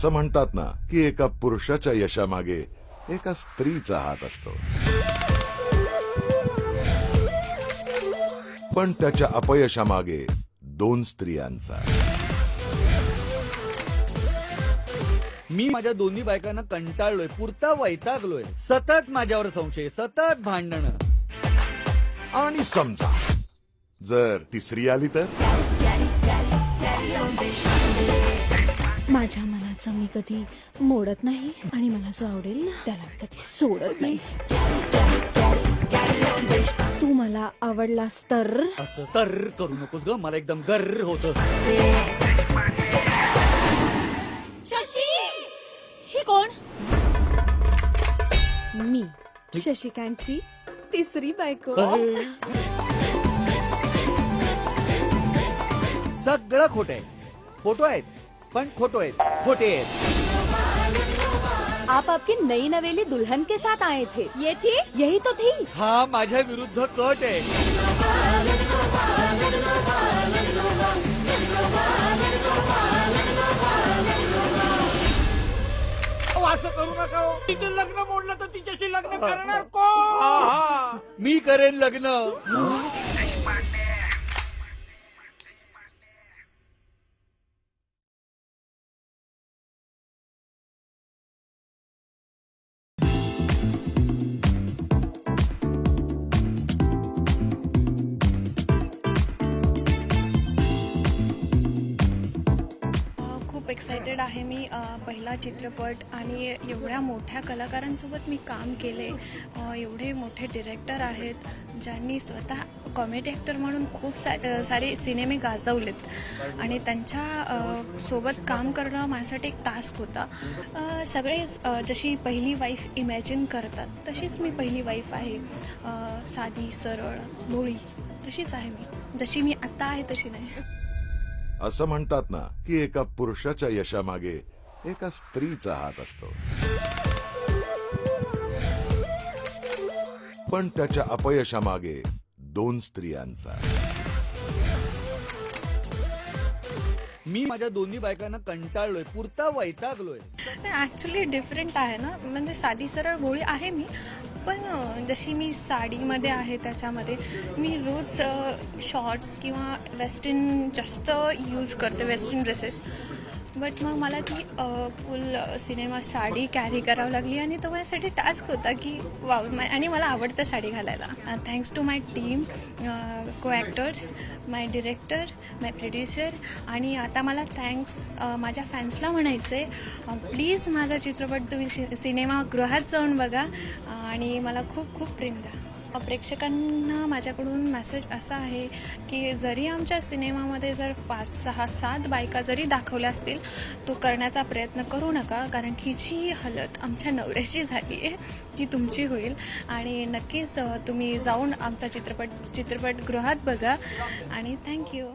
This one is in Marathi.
असं म्हणतात ना की एका पुरुषाच्या यशामागे एका स्त्रीचा हात असतो पण त्याच्या अपयशामागे दोन स्त्रियांचा मी माझ्या दोन्ही बायकांना कंटाळलोय पुरता वैतागलोय सतत माझ्यावर संशय सतत भांडणं आणि समजा जर तिसरी आली तर माझ्या मनाचं मी कधी मोडत नाही आणि मला जो आवडेल ना त्याला मी कधी सोडत नाही. तू मला आवडलास तर? असं तर करू नकोस ग मला एकदम गर्र होत. शशी! ही कोण? मी शशिकांतची तिसरी बायको. सगळं खोट आहे. फोटो आहेत. पण खोटो आहेत. खोटे आहेत. आप आपकी नई नवेली दुल्हन के साथ आए थे. ये थी? यही तो थी. हा माझ्या विरुद्ध कट आहे. असं करू नका हो. तिचं लग्न मोडलं तर तिच्याशी लग्न करणार कोण? मी करेन लग्न. खूप आहे मी पहिला चित्रपट आणि एवढ्या मोठ्या कलाकारांसोबत मी काम केले. एवढे मोठे डिरेक्टर आहेत ज्यांनी स्वतः कॉमेडी ॲक्टर म्हणून खूप सा सारे सिनेमे गाजवलेत. आणि त्यांच्यासोबत काम करणं माझ्यासाठी एक टास्क होता. सगळे जशी पहिली वाईफ इमॅजिन करतात तशीच मी पहिली वाईफ आहे. साधी सरळ भोळी तशीच आहे मी. जशी मी आत्ता आहे तशी नाही. असं म्हणतात ना की एका पुरुषाच्या यशामागे एका स्त्रीचा हात असतो. पण त्याच्या अपयशामागे दोन स्त्रियांचा. मी माझ्या दोन्ही बायकांना कंटाळलोय पुरता वैतागलोय. ऍक्च्युली डिफरंट आहे ना? म्हणजे साधी सरळ गोळी आहे मी पण जशी मी साडीमध्ये आहे त्याच्यामध्ये मी रोज शॉर्ट्स किंवा वेस्टर्न जास्त यूज करते वेस्टर्न ड्रेसेस बट मग मला ती फुल सिनेमा साडी कॅरी करावी लागली आणि तो माझ्यासाठी टास्क होता की वाव आणि मला आवडतं साडी घालायला. Thanks to my team co-actors my director my producer आणि आता मला थँक्स uh, माझ्या फॅन्सला म्हणायचं आहे uh, प्लीज माझा चित्रपट तुम्ही सिनेमागृहात जाऊन बघा. Uh, आणि मला खूप खूप प्रेम द्या प्रेक्षकांना माझ्याकडून मेसेज असा आहे की जरी आमच्या सिनेमामध्ये जर पाच सहा सात बायका जरी दाखवल्या असतील तो करण्याचा प्रयत्न करू नका. कारण की जी हलत आमच्या नवऱ्याची झाली आहे ती तुमची होईल. आणि नक्कीच तुम्ही जाऊन आमचा चित्रपट चित्रपटगृहात बघा. आणि थँक्यू